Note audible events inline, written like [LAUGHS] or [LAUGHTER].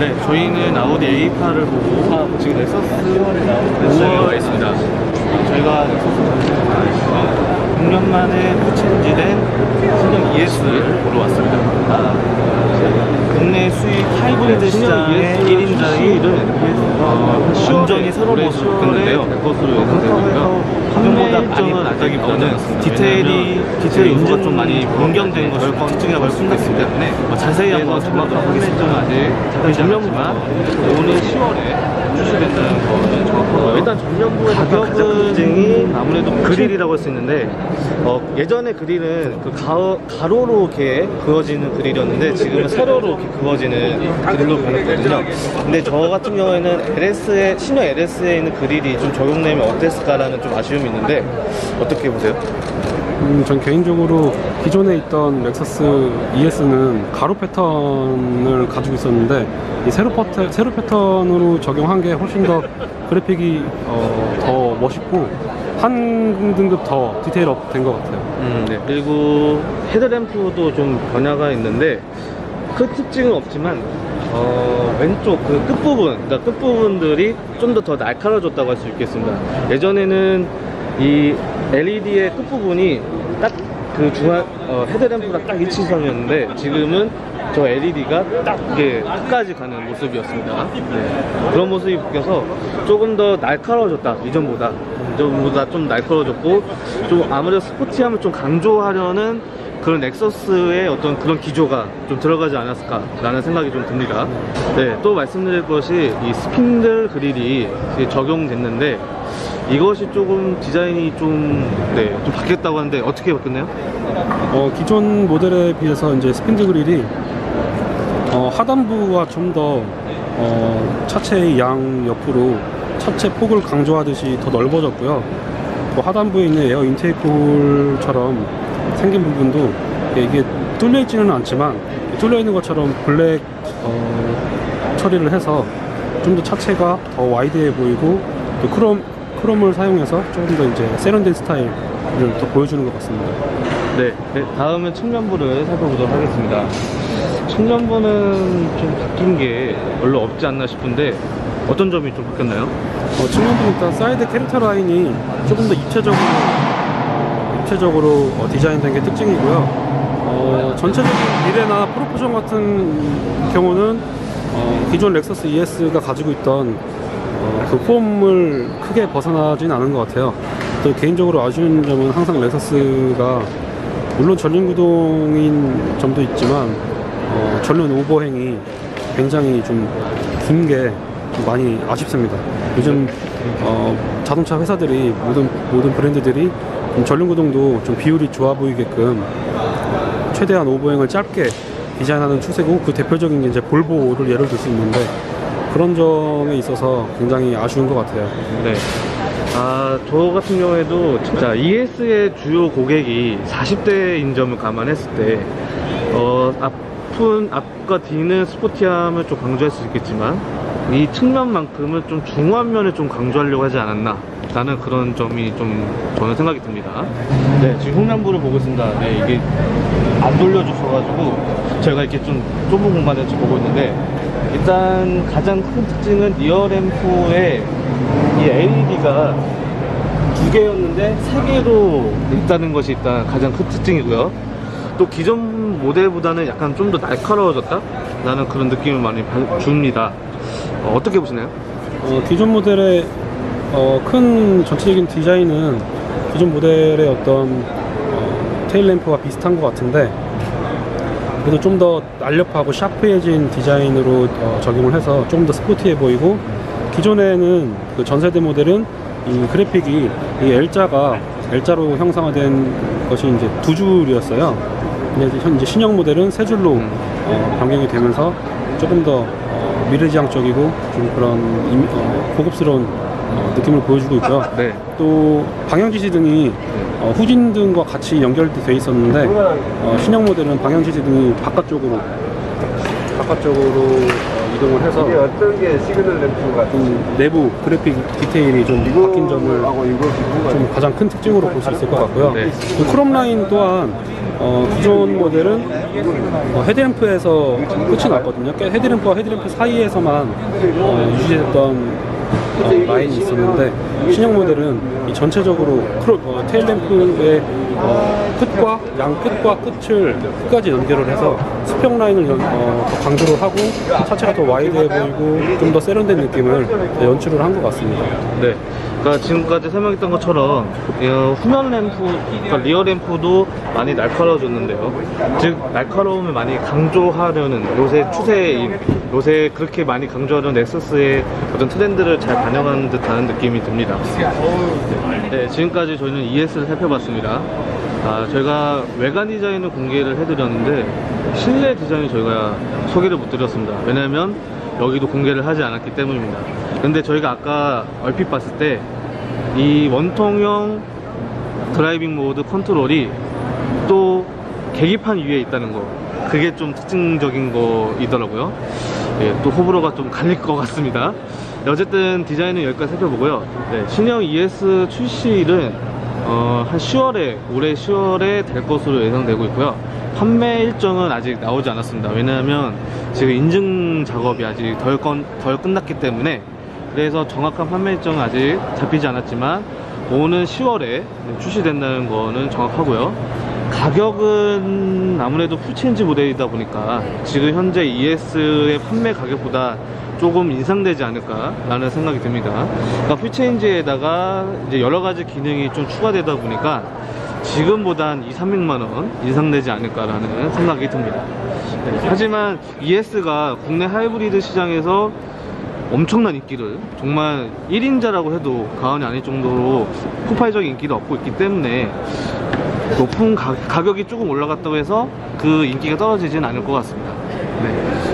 네, 저희는 아우디 A8을 보고 지금 넥서스 5월에 와 있습니다. 저희가 넥서스 6년 만에 포체인지된 신형 ES를 보러 왔습니다. 국내 수입 하이브리드 시장의 1인자인 어, 감정이 새로 모습인데요. 판매보다 많이 낮다기보다는 디테일이 디테일 요소가 좀 많이 변경된 것이 특징이라고 할 수가 있기 때문에 뭐 자세히 한번 설명하도록 하겠습니다. 일단 전면부만 오늘 10월에 출시된다는 거는 정확하고요. 일단 전면부의 가격은 아무래도 그릴이라고 할 수 있는데 어, 예전에 그릴은 그 가, 가로로 이렇게 그어지는 그릴이었는데 지금은 세로로 이렇게 그어지는 그릴로 변했거든요. 근데 저 같은 경우에는 LS에 신형 LS에 있는 그릴이 좀 적용되면 어땠을까라는 좀 아쉬움이 있는데 어떻게 보세요? 음, 전 개인적으로 기존에 있던 렉서스 ES는 가로 패턴을 가지고 있었는데 이 세로, 패턴, 세로 패턴으로 적용한 게 훨씬 더 [LAUGHS] 그래픽이 어, 더 멋있고 한 등급 더 디테일업 된 것 같아요. 음, 네. 그리고 헤드램프도 좀 변화가 있는데 그 특징은 없지만 어, 왼쪽 그 끝부분, 그러니까 끝부분들이 좀 더 더 날카로워졌다고 할 수 있겠습니다. 예전에는 이 LED의 끝부분이 딱 그 중앙 어, 헤드램프랑 딱 일치선이었는데 지금은 저 LED가 딱 이게 끝까지 가는 모습이었습니다. 네. 그런 모습이 바뀌어서 조금 더 날카로워졌다 이전보다 이전보다 좀 날카로워졌고 좀 아무래도 스포티함을 좀 강조하려는 그런 넥서스의 어떤 그런 기조가 좀 들어가지 않았을까라는 생각이 좀 듭니다. 네, 또 말씀드릴 것이 이 스핀들 그릴이 적용됐는데 이것이 조금 디자인이 좀, 네, 좀 바뀌었다고 하는데 어떻게 바뀌었나요? 어, 기존 모델에 비해서 이제 스핀드 그릴이 어, 하단부가 좀더 어, 차체의 양 옆으로 차체 폭을 강조하듯이 더 넓어졌고요. 또 하단부에 있는 에어 인테이크 홀처럼 생긴 부분도 이게 뚫려 있지는 않지만 뚫려 있는 것처럼 블랙 어, 처리를 해서 좀 더 차체가 더 와이드해 보이고 또 크롬 크롬을 사용해서 조금 더 이제 세련된 스타일을 더 보여주는 것 같습니다. 네, 네, 다음은 측면부를 살펴보도록 하겠습니다. 측면부는 좀 바뀐 게 별로 없지 않나 싶은데 어떤 점이 좀 바뀌었나요? 어, 측면부 일단 사이드 캐릭터 라인이 조금 더 입체적으로 어, 입체적으로 어, 디자인된 게 특징이고요. 어, 전체적인 미래나 프로포션 같은 경우는 어, 기존 렉서스 ES가 가지고 있던 어, 그 폼을 크게 벗어나진 않은 것 같아요. 또 개인적으로 아쉬운 점은 항상 렉서스가 물론 전륜구동인 점도 있지만 어, 전륜 오버행이 굉장히 좀 긴게 많이 아쉽습니다. 요즘 어, 자동차 회사들이 모든 모든 브랜드들이 좀 전륜구동도 좀 비율이 좋아 보이게끔 최대한 오버행을 짧게 디자인하는 추세고 그 대표적인 게 이제 볼보를 예를 들 수 있는데 그런 점에 있어서 굉장히 아쉬운 것 같아요. 네. 아, 저 같은 경우에도 진짜 ES의 주요 고객이 40대인 점을 감안했을 때, 어, 앞은, 앞과 뒤는 스포티함을 좀 강조할 수 있겠지만, 이 측면만큼은 좀 중후한 면을 좀 강조하려고 하지 않았나. 라는 그런 점이 좀 저는 생각이 듭니다. 네, 지금 후면부를 보고 있습니다. 네, 이게 안 돌려주셔가지고 저희가 이렇게 좀 좁은 공간에서 보고 있는데 일단 가장 큰 특징은 리어램프의 이 LED가 두 개였는데 세 개로 있다는 것이 일단 가장 큰 특징이고요. 또 기존 모델보다는 약간 좀 더 날카로워졌다? 라는 그런 느낌을 많이 바- 줍니다. 어, 어떻게 보시나요? 어, 기존 모델의 어, 큰 전체적인 디자인은 기존 모델의 어떤 어, 테일 램프와 비슷한 것 같은데 그래도 좀 더 날렵하고 샤프해진 디자인으로 어, 적용을 해서 조금 더 스포티해 보이고 기존에는 그 전세대 모델은 이 그래픽이 이 L자가 L자로 형상화된 것이 이제 두 줄이었어요. 근데 이제 현 이제 신형 모델은 세 줄로 어, 변경이 되면서 조금 더 어, 미래지향적이고 좀 그런 임- 어, 고급스러운 어, 느낌을 보여주고 있고요. [LAUGHS] 네. 또 방향 지시 등이 어, 후진 등과 같이 연결돼 있었는데 어, 신형 모델은 방향 지시 등이 바깥쪽으로 바깥쪽으로 어, 이동을 해서 이게 어떤 게 시그널 램프가 좀 내부 그래픽 디테일이 좀 바뀐 점을 하고 이거 비교가 좀 가장 큰 특징으로 볼 수 있을 것 같고요. 네. 그 크롬 라인 또한 어, 기존 모델은 어, 헤드램프에서 끝이 났거든요. 깨- 헤드램프와 헤드램프 사이에서만 어, 유지됐던 어, 라인이 있었는데 신형 모델은 이 전체적으로 크로, 어, 테일 램프의 어, 끝과 양 끝과 끝을 끝까지 연결을 해서 수평 라인을 연- 어, 더 강조를 하고 차체가 더 와이드해 보이고 좀 더 세련된 느낌을 연출을 한 것 같습니다. 네. 그러니까 지금까지 설명했던 것처럼 어, 후면 램프, 그러니까 리어 램프도 많이 날카로워졌는데요. 즉 날카로움을 많이 강조하려는 요새 추세인 요새 그렇게 많이 강조하는 넥서스의 어떤 트렌드를 잘 반영하는 듯한 느낌이 듭니다. 네, 지금까지 저희는 ES를 살펴봤습니다. 아, 저희가 외관 디자인을 공개를 해드렸는데 실내 디자인 저희가 소개를 못 드렸습니다. 왜냐하면 여기도 공개를 하지 않았기 때문입니다. 근데 저희가 아까 얼핏 봤을 때 이 원통형 드라이빙 모드 컨트롤이 또 계기판 위에 있다는 거 그게 좀 특징적인 거이더라고요. 예, 또 호불호가 좀 갈릴 것 같습니다. 네, 어쨌든 디자인은 여기까지 살펴보고요. 네, 신형 ES 출시일은 어, 한 10월에 올해 10월에 될 것으로 예상되고 있고요. 판매 일정은 아직 나오지 않았습니다. 왜냐하면 지금 인증 작업이 아직 덜, 건, 덜 끝났기 때문에 그래서 정확한 판매 일정은 아직 잡히지 않았지만 오는 10월에 출시된다는 거는 정확하고요. 가격은 아무래도 풀체인지 모델이다 보니까 지금 현재 ES의 판매 가격보다 조금 인상되지 않을까 라는 생각이 듭니다. 그러니까 풀체인지에다가 이제 여러 가지 기능이 좀 추가되다 보니까 지금보다 한 2, 300만 원 인상되지 않을까라는 생각이 듭니다. 네, 하지만 ES가 국내 하이브리드 시장에서 엄청난 인기를 정말 1인자라고 해도 과언이 아닐 정도로 폭발적인 인기를 얻고 있기 때문에 높은 가, 가격이 조금 올라갔다고 해서 그 인기가 떨어지진 않을 것 같습니다. 네.